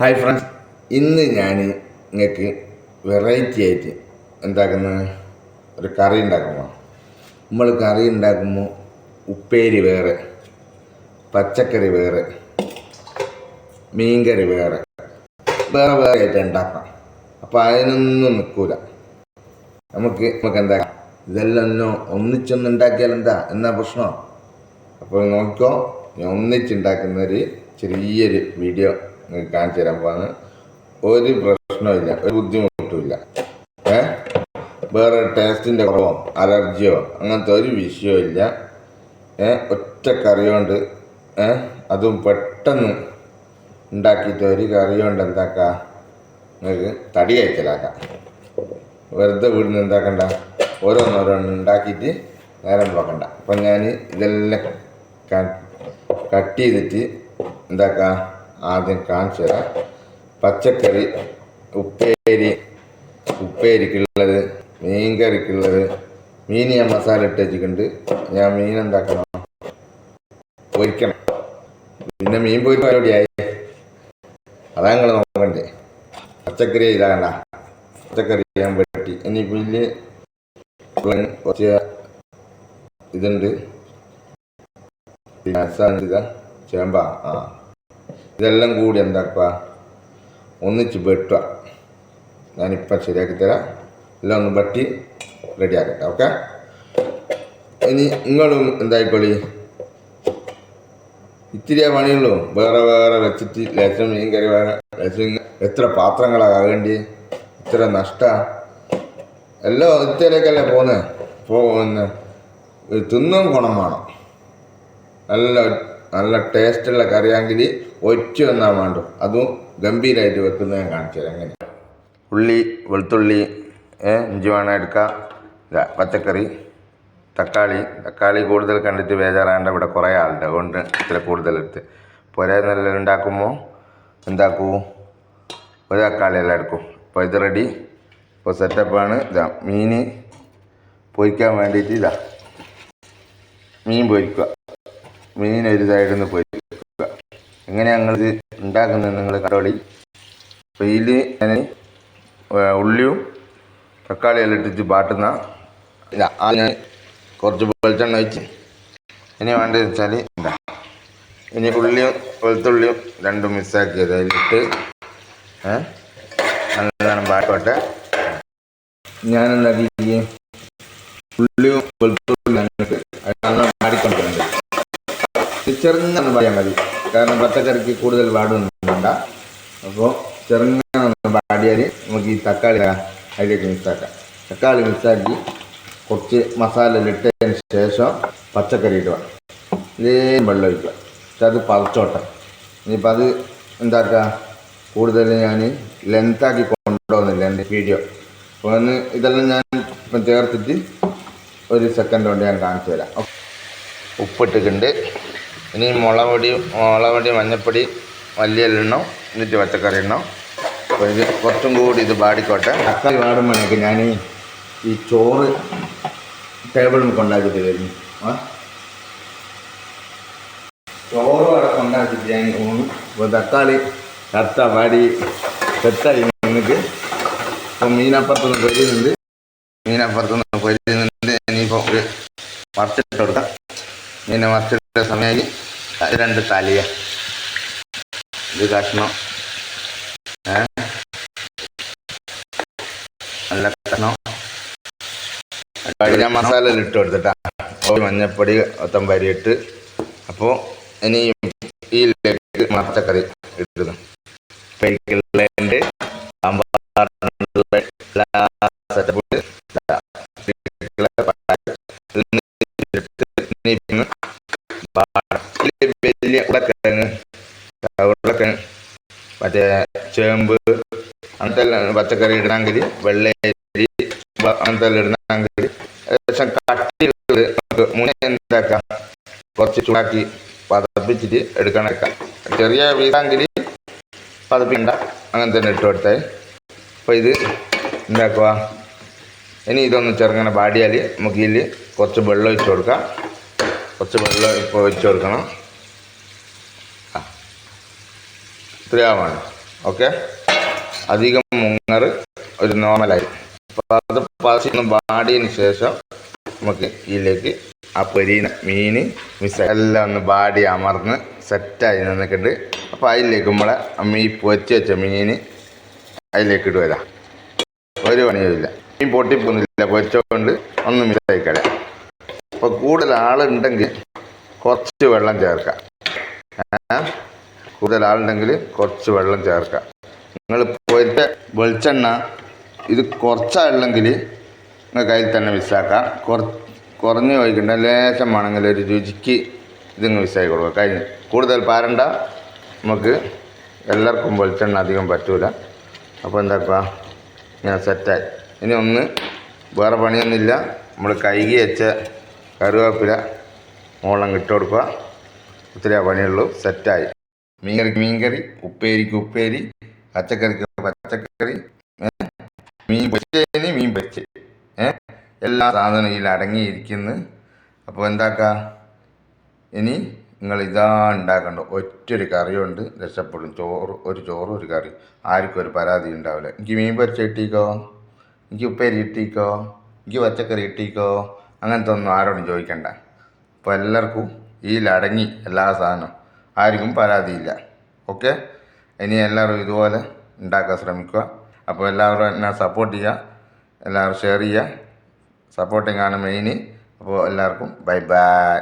Hi friends ഇന്ന് ഞാൻ നിങ്ങൾക്ക് വെറൈറ്റി ആയിട്ട് എന്താക്കുന്ന ഒരു കറി ഉണ്ടാക്കുമ്പോൾ നമ്മൾ കറി ഉണ്ടാക്കുമ്പോൾ ഉപ്പേരി വേറെ പച്ചക്കറി വേറെ മീൻകറി വേറെ വേറെ വേറെ ആയിട്ട് ഉണ്ടാക്കാം അപ്പോൾ അതിനൊന്നും നിൽക്കൂല നമുക്ക് നമുക്ക് എന്താ ഇതെല്ലാം ഒന്ന് ഒന്നിച്ചൊന്നും ഉണ്ടാക്കിയാൽ എന്താ? എന്നാ പ്രശ്നം? അപ്പോൾ നോക്കിക്കോ ഞാൻ ഒന്നിച്ചുണ്ടാക്കുന്ന ഒരു ചെറിയൊരു വീഡിയോ കാണിച്ചു തരാൻ പോകുന്നത് ഒരു പ്രശ്നമില്ല ഒരു ബുദ്ധിമുട്ടുമില്ല. ഏ? വേറെ ടേസ്റ്റിന്റെ കുറവോ അലർജിയോ അങ്ങനത്തെ ഒരു വിഷയവും ഇല്ല ഏ? ഒറ്റ കറി കൊണ്ട് ഏ? അതും പെട്ടെന്ന് ഉണ്ടാക്കിയിട്ട് ഒരു കറി കൊണ്ട് എന്താക്കാം? നിങ്ങൾക്ക് തടി കഴിക്കലാക്കാം വെറുതെ വീടിന് എന്താക്കണ്ട? ഓരോന്നോരോന്ന് ഉണ്ടാക്കിയിട്ട് നേരം പോക്കണ്ട അപ്പം ഞാൻ ഇതെല്ലാം കട്ട് ചെയ്തിട്ട് എന്താക്കാം? ആദ്യം കാണിച്ചു തരാം പച്ചക്കറി ഉപ്പേരി ഉപ്പേരിക്കുള്ളത് മീൻ കറിക്കുള്ളത് മീൻ ഞാൻ മസാല ഇട്ട് വെച്ചിട്ടുണ്ട് ഞാൻ മീൻ എന്താക്കണം? പൊരിക്കണം. പിന്നെ മീൻ പൊരി പരിപാടിയായി. അതാ നിങ്ങൾ നോക്കണ്ടേ. പച്ചക്കറി ഇതാകണ്ട പച്ചക്കറി ഞാൻ വെട്ടി. ഇനി പുല്ല് കുറച്ച് ഇതുണ്ട്. പിന്നെ ചേമ്പ. ആ. ഇതെല്ലാം കൂടി എന്താക്കുക ഒന്നിച്ച് വെട്ടുക. ഞാനിപ്പം ശരിയാക്കി തരാം. എല്ലാം ഒന്ന് വെട്ടി റെഡിയാക്കട്ടെ ഓക്കെ? ഇനി നിങ്ങളും എന്തായിക്കോളി? ഇത്തിരിയേ പണിയുള്ളൂ. വേറെ വേറെ വെച്ചിട്ട് ലേശം മീൻ കറി വേറെ എത്ര പാത്രങ്ങളാണ് ആകേണ്ടി ഇത്ര നഷ്ട? എല്ലാം ഇത്തരക്കല്ലേ പോകുന്നത് പോകുന്ന തിന്നും ഗുണം വേണം. നല്ല നല്ല ടേസ്റ്റുള്ള കറിയാണെങ്കിൽ ഒറ്റ ഒന്നാൻ വേണ്ടു. അതും ഗംഭീരമായിട്ട് വെക്കുന്ന ഞാൻ കാണിച്ചു തരാം. എങ്ങനെ? ഉള്ളി വെളുത്തുള്ളി ഇഞ്ചി വേണം എടുക്കുക പച്ചക്കറി തക്കാളി. തക്കാളി കൂടുതൽ കണ്ടിട്ട് വേജാറാണ്ട് ഇവിടെ കുറേ ആളുണ്ട്. അതുകൊണ്ട് ഇത്ര കൂടുതലെടുത്ത് പുര നല്ല ഉണ്ടാക്കുമ്പോൾ എന്താക്കൂ? ഒരു തക്കാളി എല്ലാം എടുക്കും. അപ്പോൾ ഇത് റെഡി ഇപ്പോൾ സെറ്റപ്പാണ് ഇതാ മീൻ പൊരിക്കാൻ വേണ്ടിയിട്ട് ഇതാ. മീൻ പൊരിക്കുക. മീൻ ഒരു സൈഡിൽ നിന്ന് പൊരിക്കുക എങ്ങനെ ഞങ്ങളിത് ഉണ്ടാക്കുന്നത് നിങ്ങൾ കടോളി അപ്പോൾ ഇതിൽ ഞാൻ ഉള്ളിയും തക്കാളിയെല്ലാം ഇട്ടിട്ട് ബാട്ടുന്ന ഇല്ല ആ ഞാൻ കുറച്ച് വെളിച്ചെണ്ണ വെച്ച് ഇനി വേണ്ടതെന്ന് വെച്ചാൽ എന്താ ഇനി ഉള്ളിയും വെളുത്തുള്ളിയും രണ്ടും മിക്സാക്കിയത് അതിലിട്ട് നല്ലതാണ് ബാട്ടോട്ടെ ഞാൻ എന്താക്കി ഉള്ളിയും വെളുത്തുള്ളിയും ഞങ്ങൾക്ക് നല്ലോണം പാടിക്കൊണ്ടിട്ടുണ്ട് ചെറുങ്ങനെ പറയാൻ മതി. കാരണം പച്ചക്കറിക്ക് കൂടുതൽ പാടൊന്നും വേണ്ട. അപ്പോൾ ചെറുങ്ങനെ പാടിയാൽ നമുക്ക് ഈ തക്കാളി അതിലേക്ക് മിക്സാക്കാം തക്കാളി മിക്സാക്കി കുറച്ച് മസാല ഇട്ടതിന് ശേഷം പച്ചക്കറി ഇടുക. ഇതേ വെള്ളം ഒഴിക്കുക. പക്ഷെ അത് പതച്ചോട്ടെ. ഇനിയിപ്പോൾ അത് എന്താക്കുക കൂടുതൽ ഞാൻ ലെങ്താക്കി കൊണ്ടുപോകുന്നില്ല എന്റെ വീഡിയോ അപ്പോൾ ഒന്ന് ഇതെല്ലാം ഞാൻ ഇപ്പം ചേർത്തിട്ട് ഒരു സെക്കൻഡ് കൊണ്ട് ഞാൻ കാണിച്ചു തരാം. ഉപ്പിട്ടിട്ടുണ്ട്. ഇനി മുളപൊടി മുളപൊടി മഞ്ഞൾപ്പൊടി മല്ലിയെല്ലാം ഇടണം എന്നിട്ട് പച്ചക്കറി എണ്ണം അപ്പോൾ ഇത് കുറച്ചും കൂടി ഇത് പാടിക്കോട്ടെ തക്കാളി വാടുമ്പോഴേക്ക് ഞാൻ ഈ ചോറ് ടേബിളിൽ കൊണ്ടാക്കിയിട്ട് വരുന്നു ആ? ചോറ് അവിടെ കൊണ്ടാക്കിയിട്ട് ഞാൻ ഇപ്പോൾ തക്കാളി കറുത്ത പാടി സെറ്റായി നിങ്ങൾക്ക് ഇപ്പോൾ മീനപ്പുറത്തുനിന്ന് മീനപ്പുറത്ത് മീനപ്പുറത്തുനിന്ന് കൊരിയുന്നുണ്ട്. ഇനിയിപ്പോൾ മറിച്ചിട്ട് കൊടുക്കാം. മീനെ മറിച്ചിട്ട അത് രണ്ട് തലിയ. ഇത് കഷ്ണം. നല്ല കഷ്ണം. ഞാൻ മസാല ഇട്ട് കൊടുത്തിട്ടാ. മഞ്ഞപ്പൊടി ഒത്തമ്പരി ഇട്ട് അപ്പോൾ ഇനി ഈ ലെഗ് ഇട്ടിരുന്നു പരിക്കുള്ളതിന്റെ സെറ്റപ്പ് വലിയ ഉടക്കിഴങ്ങ് ഉരുളക്കിഴങ്ങ് മറ്റേ ചേമ്പ് അങ്ങനത്തെ എല്ലാം പച്ചക്കറി ഇടണമെങ്കിൽ വെള്ളരി അങ്ങനത്തെ എല്ലാം ഇടണമെങ്കിൽ ഏകദേശം കട്ടി ഉള്ളത് നമുക്ക് മുന്നേ എന്താക്കാം? കുറച്ച് ചൂടാക്കി പതപ്പിച്ചിട്ട് എടുക്കണേക്കാം ചെറിയ വീടാണെങ്കിൽ പതപ്പിക്കണ്ട അങ്ങനെ തന്നെ ഇട്ട് കൊടുത്തേ. അപ്പോൾ ഇത് എന്താക്കുക ഇനി ഇതൊന്ന് ചെറുങ്ങനെ പാടിയാൽ നമുക്ക് കുറച്ച് വെള്ളം ഒഴിച്ച് കൊടുക്കാം. കുറച്ച് വെള്ളം ഇപ്പോൾ ഒഴിച്ച് കൊടുക്കണം. ഇത്രയാവാണ്. ഓക്കെ? അധികം മുങ്ങറ് ഒരു നോർമലായി. അപ്പോൾ അത് പശയൊന്ന് വാടിയതിന് ശേഷം നമുക്ക് ഇതിലേക്ക് ആ പൊരീന മീൻ മിസ് എല്ലാം ഒന്ന് ബാടി അമർന്ന് സെറ്റായി നിന്നിട്ടുണ്ട്. അപ്പോൾ അതിലേക്ക് നമ്മളെ മീൻ പൊരിച്ച് വെച്ച മീൻ അതിലേക്ക് ഇടുവരാ ഒരു പണിയുമില്ല മീൻ പൊട്ടിപ്പോന്നില്ല പൊരിച്ചോണ്ട് ഒന്ന് മിസ്സായി കളയാം. അപ്പോൾ കൂടുതൽ ആളുണ്ടെങ്കിൽ കുറച്ച് വെള്ളം ചേർക്കാം? കൂടുതൽ ആളുണ്ടെങ്കിൽ കുറച്ച് വെള്ളം ചേർക്കാം. നിങ്ങൾ പോയിട്ട് വെളിച്ചെണ്ണ ഇത് കുറച്ചാളുണ്ടെങ്കിൽ നിങ്ങൾ കയ്യിൽ തന്നെ മിസ്സാക്കാം കുറ കുറഞ്ഞ് ഒഴിക്കണ്ട ലേശം വേണമെങ്കിൽ ഒരു രുചിക്ക് ഇതിങ്ങ് മിസ്സായി കൊടുക്കുക കഴിഞ്ഞ് കൂടുതൽ പാരണ്ട. നമുക്ക് എല്ലാവർക്കും വെളിച്ചെണ്ണ അധികം പറ്റൂല. അപ്പോൾ എന്താക്കുക? ഇങ്ങനെ സെറ്റായി ഇനി ഒന്ന് വേറെ പണിയൊന്നുമില്ല. നമ്മൾ കൈകി വെച്ച കറിവേപ്പില മോളം ഇട്ട് കൊടുക്കുക. ഒത്തിരി പണിയുള്ളൂ. സെറ്റായി. മീൻകറിക്ക് മീൻകറി ഉപ്പേരിക്ക് ഉപ്പേരി പച്ചക്കറിക്ക് പച്ചക്കറി? മീൻ പൊച്ചേന് മീൻ പൊച്ച് എല്ലാ സാധനവും ഇതിൽ അടങ്ങിയിരിക്കുന്നു. അപ്പോൾ എന്താക്കുക ഇനി നിങ്ങൾ ഇതാ ഉണ്ടാക്കണ്ട. ഒറ്റൊരു കറിയുണ്ട്. രക്ഷപ്പെടും. ചോറ് ഒരു ചോറും ഒരു കറി. ആർക്കും ഒരു പരാതി ഉണ്ടാവില്ല. എനിക്ക് മീൻ പൊരിച്ച കിട്ടിക്കോ? എനിക്ക് ഉപ്പേരി കിട്ടിക്കോ? എനിക്ക് പച്ചക്കറി ഇട്ടിക്കോ അങ്ങനത്തെ ഒന്നും ആരോടും ചോദിക്കണ്ട. അപ്പോൾ എല്ലാവർക്കും ഈ ലടങ്ങി എല്ലാ സാധനവും. ആർക്കും പരാതിയില്ല. ഓക്കെ? ഇനി എല്ലാവരും ഇതുപോലെ ഉണ്ടാക്കാൻ ശ്രമിക്കുക. അപ്പോൾ എല്ലാവരും എന്നെ സപ്പോർട്ട് ചെയ്യുക. എല്ലാവരും ഷെയർ ചെയ്യുക. സപ്പോർട്ടിങ്ങാണ് മെയിൻ അപ്പോൾ എല്ലാവർക്കും ബൈ ബൈ